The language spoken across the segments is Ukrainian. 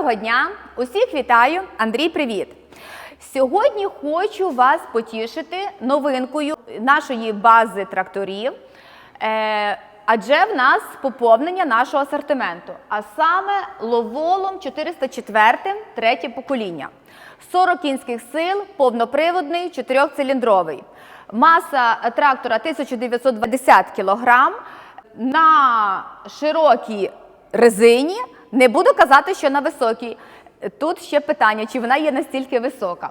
Доброго дня! Усіх вітаю! Андрій, привіт! Сьогодні хочу вас потішити новинкою нашої бази тракторів. Е, адже в нас поповнення нашого асортименту, а саме ловолом 404 третє покоління. 40 кінських сил, повноприводний, чотирьохциліндровий. Маса трактора 1920 кг. На широкій резині не буду казати, що на високій. Тут ще питання, чи вона є настільки висока.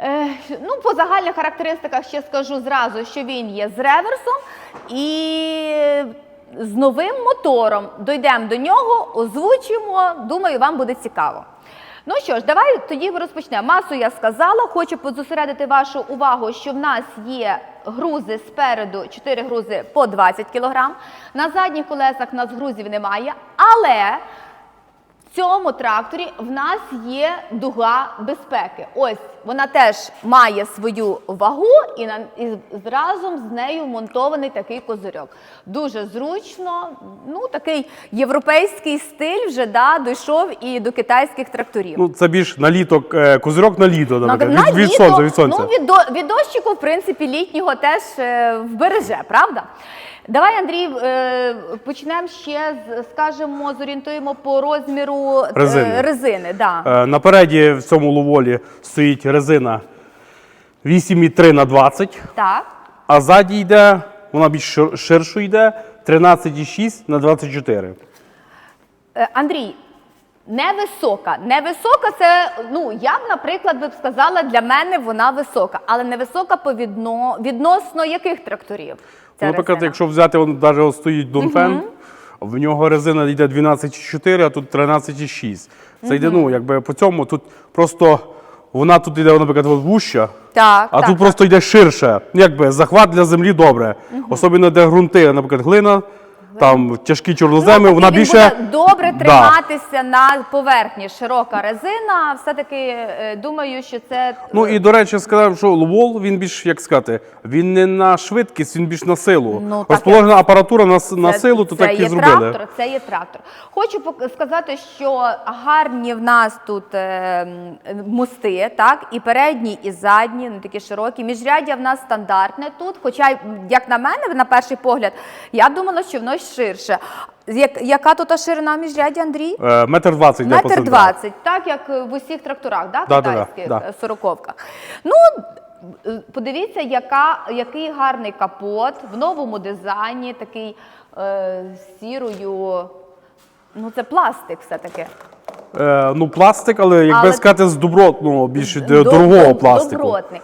Е, ну, по загальних характеристиках ще скажу зразу, що він є з реверсом і з новим мотором. Дойдемо до нього, озвучимо. Думаю, вам буде цікаво. Ну що ж, давай тоді розпочнемо. Масу я сказала. Хочу зосередити вашу увагу, що в нас є грузи спереду, 4 грузи по 20 кг. На задніх колесах у нас грузів немає, але в цьому тракторі в нас є дуга безпеки. Ось вона теж має свою вагу і, на, і разом з нею монтований такий козирьок. Дуже зручно, ну такий європейський стиль вже да, дійшов і до китайських тракторів. Ну, це більш на літо, е, козирьок на літо, На- наприклад, на від, від сонця, від сонця. Ну, від, від дощику, в принципі, літнього теж е, вбереже, правда? Давай, Андрій, е, почнемо ще з, скажемо, зорієнтуємо по розміру е, Резини. резини да. Е, Напереді в цьому ловолі стоїть резина 8,3 на 20, Так. а ззаді йде, вона більш шир- ширшою йде, 13,6 на 24. Е, Андрій, невисока. Невисока це, ну, я б, наприклад, би б сказала, для мене вона висока, але невисока по відно, відносно яких тракторів? Ця Ну, наприклад, резина? якщо взяти, он, навіть ось стоїть Донфен, в нього резина йде 12,4, а тут 13,6. Це йде, ну, якби по цьому, тут просто вона тут йде, наприклад, от вуща, Так, а так, тут так. просто йде ширше. Якби захват для землі добре. Особливо де ґрунти, наприклад, глина, там тяжкі чорноземи, Ну, вона він більше. буде добре Да. на поверхні. Широка резина. Все-таки е, думаю, що це Ну і до речі, сказав, що Лвол, він більш, як сказати, він не на швидкість, він більш на силу. Ну, Розположена апаратура на, с- на силу, то це так і є зробили. Трактор, це є трактор. Хочу сказати, що гарні в нас тут е, мости, так, і передні, і задні, не такі широкі. Міжряддя в нас стандартне тут. Хоча, як на мене, на перший погляд, я думала, що воно ширше. Як, яка тут ширина міжряді, Андрій? Е, Метр двадцять Метр двадцять, так як в усіх тракторах, да, Да, да, да, да. е, сороковках. Ну, е, подивіться, яка, який гарний капот в новому дизайні, такий е, сірою. Ну, це пластик все-таки. Е, ну, пластик, але якби Але- сказати, з добротного, більш д- Доб- дорогого пластику. Добротний.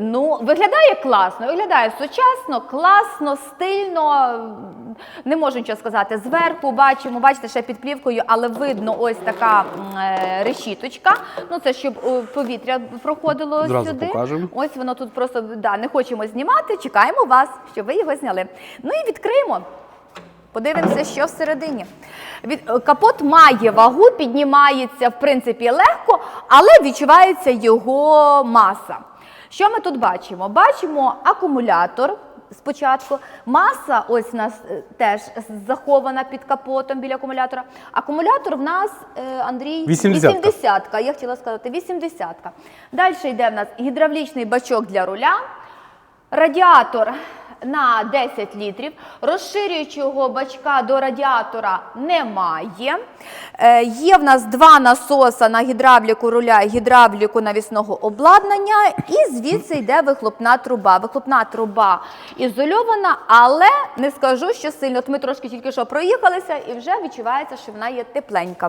Ну, виглядає класно, виглядає сучасно, класно, стильно. Не можу нічого сказати. Зверху бачимо, бачите, ще під плівкою, але видно ось така м, е, решіточка. Ну, це щоб е, повітря проходило Зразу сюди. покажемо. Ось воно тут просто да, не хочемо знімати. Чекаємо вас, щоб ви його зняли. Ну і відкриємо. Подивимося, що всередині. Е, капот має вагу, піднімається в принципі легко, але відчувається його маса. Що ми тут бачимо? Бачимо акумулятор. Спочатку маса ось у нас е, теж захована під капотом біля акумулятора. Акумулятор в нас, е, Андрій, 80-ка. 80-ка. Я хотіла сказати 80-ка. Далі йде в нас гідравлічний бачок для руля, радіатор на 10 літрів, розширюючого бачка до радіатора немає. Е, є в нас два насоса на гідравліку руля і гідравліку навісного обладнання, і звідси йде вихлопна труба. Вихлопна труба ізольована, але не скажу, що сильно. От ми трошки тільки що проїхалися, і вже відчувається, що вона є тепленька.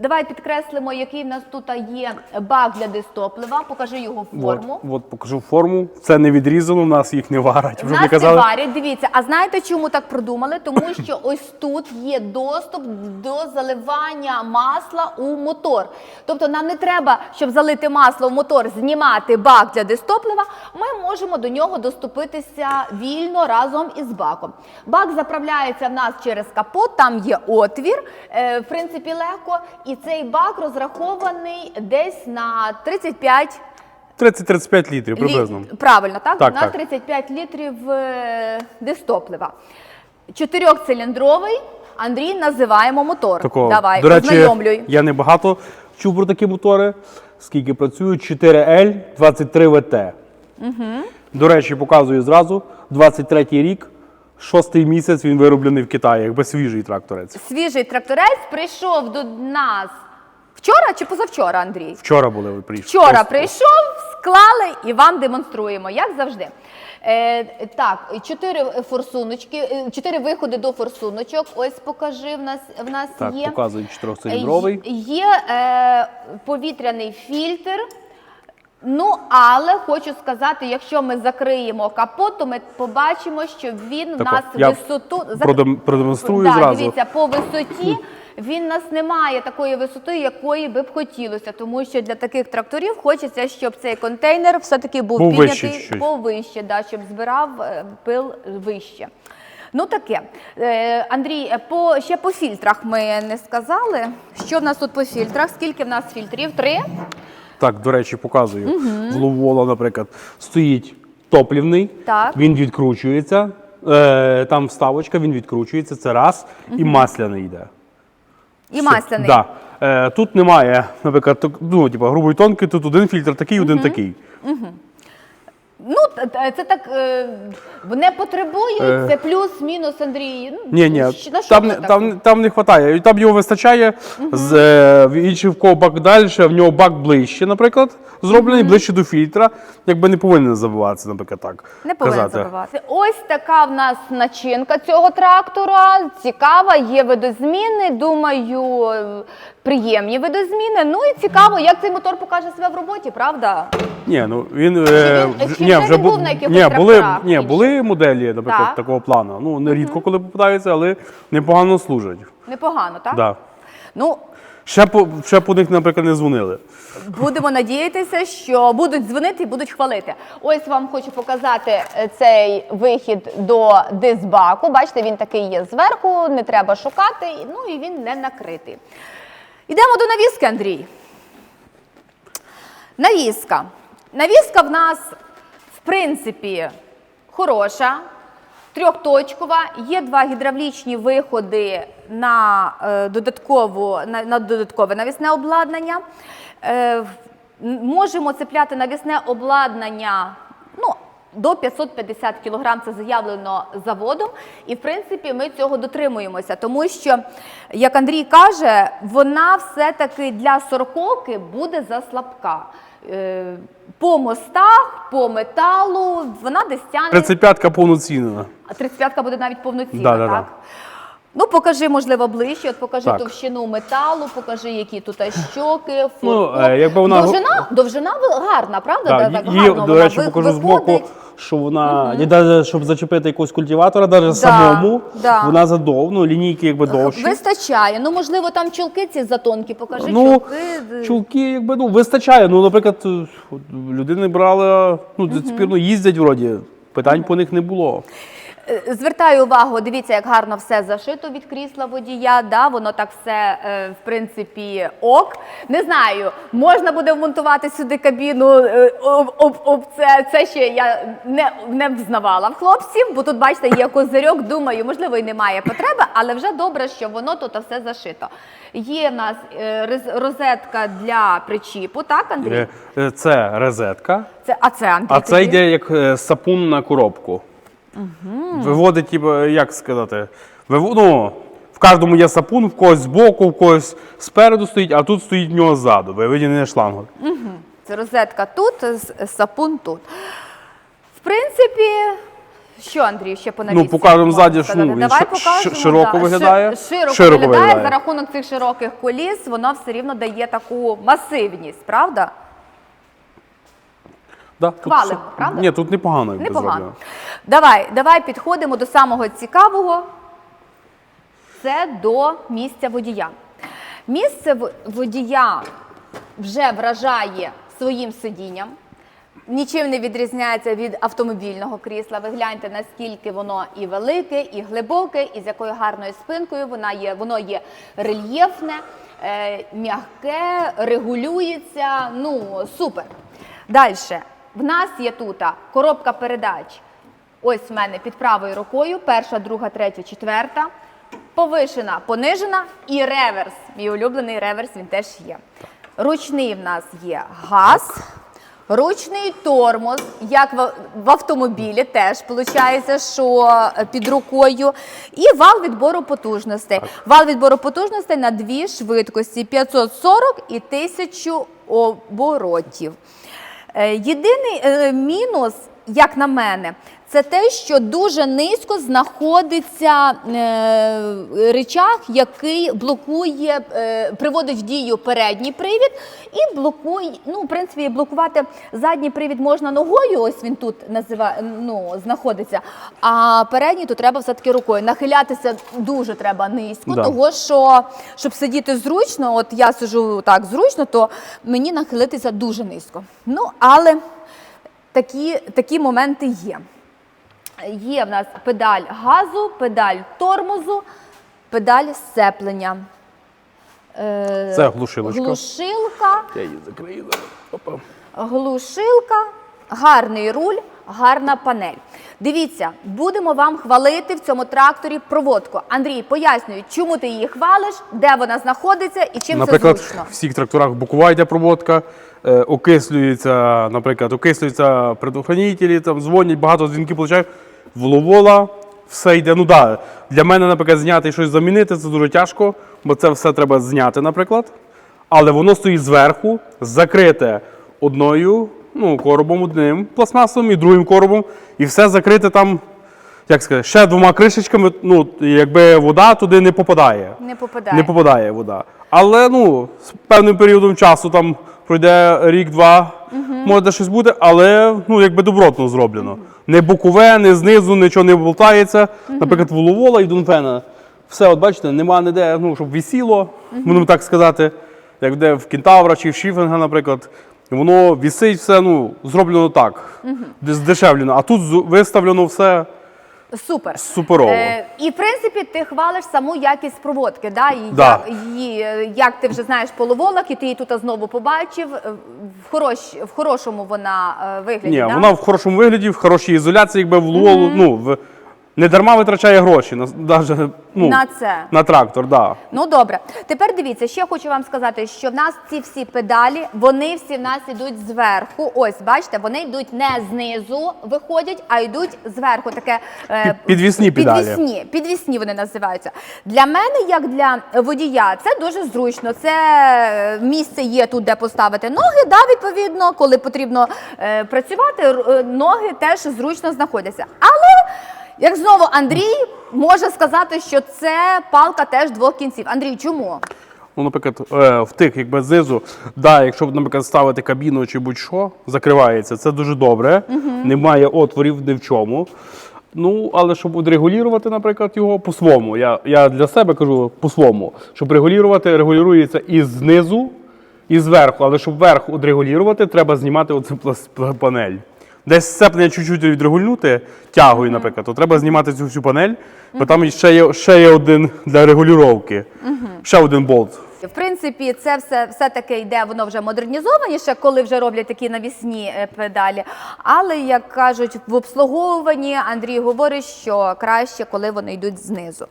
Давай підкреслимо, який в нас тут є бак для дистоплива. Покажи його форму. от покажу форму. Це не відрізано, в нас їх не варять. В Вже нас не не казали. варять, дивіться. А знаєте, чому так продумали? Тому що ось тут є доступ до заливання масла у мотор. Тобто нам не треба, щоб залити масло в мотор, знімати бак для дистоплива. Ми можемо до нього доступитися вільно разом із баком. Бак заправляється в нас через капот, там є отвір, е, в принципі, легко. І цей бак розрахований десь на 35 30-35 літрів Лі- приблизно. Правильно, так? Так, У нас так. 35 літрів е, дистоплива. Чотирьохциліндровий, Андрій, називаємо мотор. Такого. Давай, До речі, ознайомлюй. я не багато чув про такі мотори, скільки працюють 4L 23 ВТ. Угу. До речі, показую зразу. 23-й рік, шостий місяць він вироблений в Китаї, якби свіжий тракторець. Свіжий тракторець прийшов до нас вчора чи позавчора, Андрій? Вчора були ви прийшли. Вчора Просто- прийшов, склали і вам демонструємо, як завжди. Е, так, чотири форсуночки, е, чотири виходи до форсуночок. Ось покажи, в нас в нас Так, є. показують чотирьохциліндровий. Е, Є е, повітряний фільтр. Ну, але хочу сказати, якщо ми закриємо капот, то ми побачимо, що він Так, нас я висоту продем- продемонструю Да, зразу. Дивіться, по висоті він нас не має такої висоти, якої би б хотілося, тому що для таких тракторів хочеться, щоб цей контейнер все-таки був, Був піднятий вище повище, да, щоб збирав е, пил вище. Ну таке. Е, Андрій, е, по, ще по фільтрах ми не сказали. Що в нас тут по фільтрах? Скільки в нас фільтрів? Три? Так, до речі, показую. В Ловола, наприклад, стоїть топлівний, Так. він відкручується. Е, там вставочка, він відкручується, це раз, і масляний йде. І масляний. Да. Е, тут немає, наприклад, так, ну, типу, грубий тонкий, тут один фільтр такий, один такий. Ну, т- це так е, не потребує, Е. це плюс-мінус, Андрій. Ну, Ні, ні, щ- на що там, не- так? там, там не вистачає. І Там його вистачає, з е, в інших в кого бак далі, в нього бак ближче, наприклад, зроблений ближче до фільтра, якби не повинен забиватися, наприклад, так. Не повинен казати. забивати. Ось така в нас начинка цього трактора. Цікава, є видозміни. Думаю, приємні видозміни. Ну і цікаво, як цей мотор покаже себе в роботі, правда? Ні, ну він, е, він- чи ні, вже був на якихось ні, були, тракторах ні, інших? були моделі, наприклад, Так. такого плану. Ну, не рідко, коли попадаються, але непогано служать. Непогано, так? Да. Ну, Ще по, ще по них, наприклад, не дзвонили. Будемо надіятися, що будуть дзвонити і будуть хвалити. Ось вам хочу показати е, цей вихід до дисбаку. Бачите, він такий є зверху, не треба шукати, ну і він не накритий. Йдемо до навіски, Андрій. Навіска. Навіска в нас, в принципі, хороша, трьохточкова. Є два гідравлічні виходи на, е, додаткову, на, на додаткове навісне обладнання. Е, можемо цепляти навісне обладнання. Ну, до 550 кг це заявлено заводом, і в принципі ми цього дотримуємося, тому що, як Андрій каже, вона все-таки для сороковки буде заслабка. Е, По мостах, по металу, вона десь тягне. 35-ка повноцінна. А 35-ка буде навіть повноцінна, Да, да, да. Ну, покажи, можливо, ближче. От покажи Так. товщину металу, покажи, які тут щоки, Ну, фуркоп. е, якби вона- довжина, довжина ви- гарна, правда? Да, так її, гарно до вона речі, ви- покажу виходить. збоку, що вона, і навіть, щоб зачепити якогось культиватора, навіть самому, да. вона задовго, ну, лінійки якби довші. Вистачає. Ну, можливо, там чулки ці затонкі, покажи Ну, чулки. чулки, якби, ну, вистачає. Ну, наприклад, е, от людини брали, ну, цих ну, їздять вроді, питань по них не було. Е, Звертаю увагу, дивіться, як гарно все зашито від крісла водія. Да, воно так все, е, в принципі, ок. Не знаю, можна буде вмонтувати сюди кабіну. е, об, об, об це, це ще я не, не взнавала в хлопців, бо тут, бачите, є козирьок. Думаю, можливо, і немає потреби, але вже добре, що воно тут все зашито. Є в нас розетка для причіпу, так, Андрій? Це розетка, Це, а це Андрій. а це йде як сапун на коробку. Виводить, типу, як сказати, вив... ну, в кожному є сапун, в когось збоку, в когось спереду стоїть, а тут стоїть в нього ззаду, виведений шлангом. Це розетка тут, сапун тут. В принципі, що, Андрій, ще по? Ну, покажемо ззаді, ну, він Давай покажемо, широко да. виглядає. Широко, Широко виглядає. виглядає. За рахунок цих широких коліс, воно все рівно дає таку масивність, правда? Да, Хвалимо, правда? Ні, тут непогано. Непогано. зроблено. Давай, давай підходимо до самого цікавого. Це до місця водія. Місце водія вже вражає своїм сидінням. Нічим не відрізняється від автомобільного крісла. Ви гляньте, наскільки воно і велике, і глибоке, і з якою гарною спинкою вона є. Воно є рельєфне, е, м'яке, регулюється. Ну, супер. Далі. В нас є тут коробка передач. Ось в мене під правою рукою. Перша, друга, третя, четверта. повишена, понижена і реверс. Мій улюблений реверс він теж є. Ручний в нас є газ. Ручний тормоз, як в, автомобілі, теж виходить, що е, під рукою. І вал відбору потужностей. Вал відбору потужностей на дві швидкості 540 і 1000 оборотів. Е, Єдиний е, мінус, як на мене, це те, що дуже низько знаходиться е, речах, який блокує, е, приводить в дію передній привід і блокує. Ну, в принципі, блокувати задній привід можна ногою. Ось він тут називає, ну, знаходиться. А передній то треба все-таки рукою. Нахилятися дуже треба низько, Да. того що щоб сидіти зручно, от я сижу так зручно, то мені нахилитися дуже низько. Ну, але такі, такі моменти є. Є в нас педаль газу, педаль тормозу, педаль сцеплення. Е, Це глушилочка. Глушилка, Я її закрию. Опа. глушилка, гарний руль, гарна панель. Дивіться, будемо вам хвалити в цьому тракторі проводку. Андрій, пояснюю, чому ти її хвалиш, де вона знаходиться і чим Наприклад, це зручно. в всіх тракторах йде проводка, е, окислюється, наприклад, окислюються предохранителі, там дзвонять, багато дзвінків получають. В ловола все йде. Ну да, для мене, наприклад, зняти і щось замінити це дуже тяжко, бо це все треба зняти, наприклад. Але воно стоїть зверху, закрите одною, ну, коробом одним пластмасовим і другим коробом, і все закрите там, як сказати, ще двома кришечками, ну, якби вода туди не попадає. Не попадає. Не попадає вода. Але ну, з певним періодом часу там пройде рік-два, може щось буде, але ну, якби добротно зроблено. Не бокове, не знизу, нічого не болтається. Наприклад, воловола і Дунфена. Все, от бачите, нема ніде, ну, щоб висіло, будемо так сказати, як де в Кентавра чи в Шіфенга, наприклад. Воно вісить все, ну, зроблено так, здешевлено. А тут виставлено все Супер. суперово. Е, і в принципі ти хвалиш саму якість проводки, да? І Да. як, її, е, як ти вже знаєш половолок, і ти її тут знову побачив. е, В, хорош, в хорошому вона е, вигляді. Ні, да? вона в хорошому вигляді, в хорошій ізоляції, якби в луолу, ну, в... не дарма витрачає гроші на, даже, ну, На це. на трактор, да. Ну добре. Тепер дивіться, ще хочу вам сказати, що в нас ці всі педалі, вони всі в нас йдуть зверху. Ось, бачите, вони йдуть не знизу, виходять, а йдуть зверху. Таке е, підвісні педалі. Підвісні, підвісні вони називаються. Для мене, як для водія, це дуже зручно. Це е, місце є тут, де поставити ноги. Да, відповідно, коли потрібно е, працювати, е, ноги теж зручно знаходяться. Але як знову Андрій може сказати, що це палка теж двох кінців. Андрій, чому? Ну, наприклад, е, в тих, якби знизу, да, якщо, наприклад, ставити кабіну чи будь-що, закривається, це дуже добре. Немає отворів ні в чому. Ну, але щоб відрегулювати, наприклад, його по-своєму. Я, я для себе кажу по-своєму. Щоб регулювати, регулюється і знизу, і зверху. Але щоб верх відрегулювати, треба знімати оцю плас- пла- панель. Десь сцеплення чуть-чуть відрегулювати, тягою, наприклад, то треба знімати цю всю панель, бо там ще є, ще є один для регулювання. Ще один болт. В принципі, це все, все таки йде, воно вже модернізованіше, коли вже роблять такі навісні е, педалі. Але як кажуть, в обслуговуванні Андрій говорить, що краще, коли вони йдуть знизу.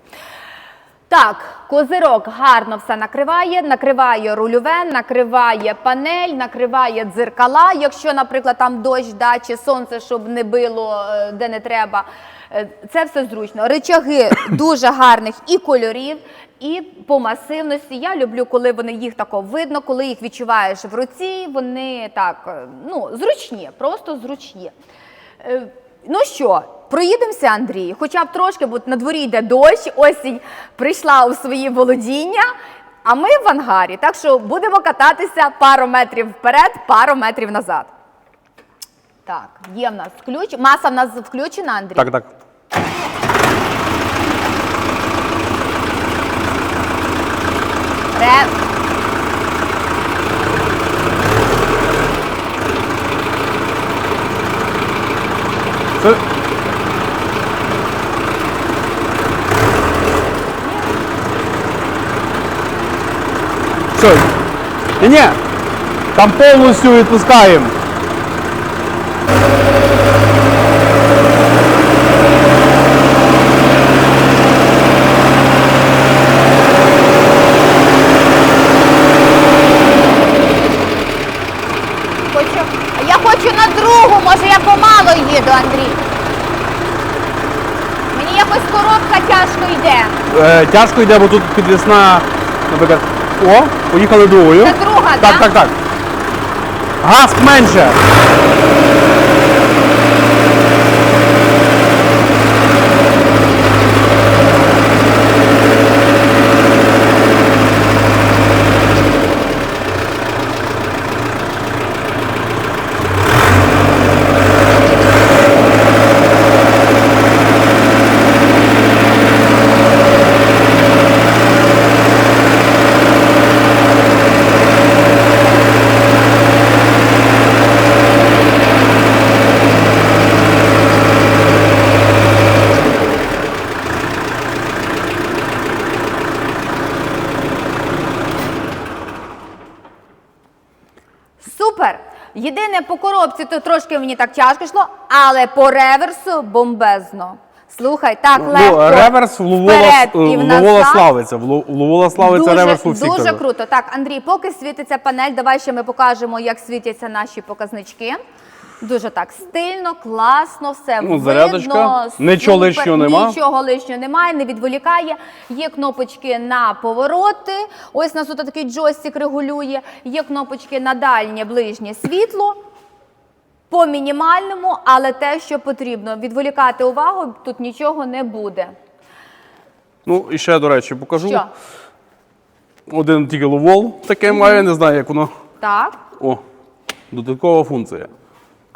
Так, козирок гарно все накриває, накриває рульове, накриває панель, накриває дзеркала. Якщо, наприклад, там дощ да, чи сонце, щоб не било е, де не треба. Е, Це все зручно. Ричаги дуже гарних і кольорів, і по масивності. Я люблю, коли вони їх тако видно, коли їх відчуваєш в руці. Вони так е, ну, зручні, просто зручні. Ну що, проїдемося, Андрій, хоча б трошки, бо на дворі йде дощ, осінь прийшла у свої володіння, а ми в ангарі. Так що будемо кататися пару метрів вперед, пару метрів назад. Так, є в нас ключ. Маса в нас включена, Андрій? Так, так. Ре... Це... Що? Ні, ні, там повністю відпускаємо. Я хочу на другу, може я помало їду, Андрій. Мені якось коробка тяжко йде. Е, тяжко йде, бо тут підвісна, наприклад, о, поїхали другою. Це друга, так? Так, так, Газ менше. Супер! Єдине по коробці то трошки мені так тяжко йшло, але по реверсу бомбезно. Слухай, так легко. Ну, реверс в Ловола, вперед в і в Ловола назад. славиться. В в славиться реверс у всіх. дуже круто. Так, Андрій, поки світиться панель, давай ще ми покажемо, як світяться наші показнички. Дуже так стильно, класно, все Ну, видно. зарядочка. Нічого лишнього нема. Нічого лишнього немає, не відволікає. Є кнопочки на повороти. Ось нас тут такий джойстик регулює. Є кнопочки на дальнє, ближнє світло. По мінімальному, але те, що потрібно. Відволікати увагу тут нічого не буде. Ну, і ще, до речі, покажу. Що? Один тільки ловол таке має, не знаю, як воно. Так. О, додаткова функція.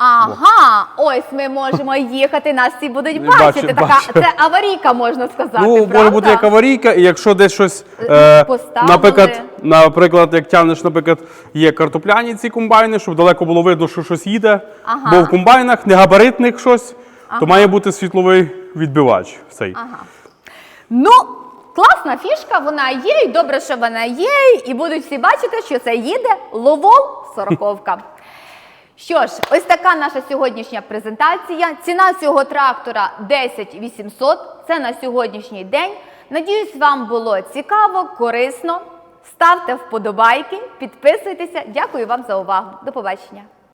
Ага, ось ми можемо їхати, нас всі будуть Бачу, бачити. така, бачу. Це аварійка, можна сказати. Ну, правда? може бути як аварійка, і якщо десь щось, е, поставили. наприклад, наприклад, як тягнеш, наприклад, є картопляні ці комбайни, щоб далеко було видно, що щось їде. Ага. Бо в комбайнах негабаритних щось, то має бути світловий відбивач. Цей. Ага. Ну, класна фішка, вона є, і добре, що вона є, і будуть всі бачити, що це їде ловол сороковка. Що ж, ось така наша сьогоднішня презентація. Ціна цього трактора 10 800. Це на сьогоднішній день. Надіюсь, вам було цікаво, корисно. Ставте вподобайки, підписуйтеся. Дякую вам за увагу. До побачення.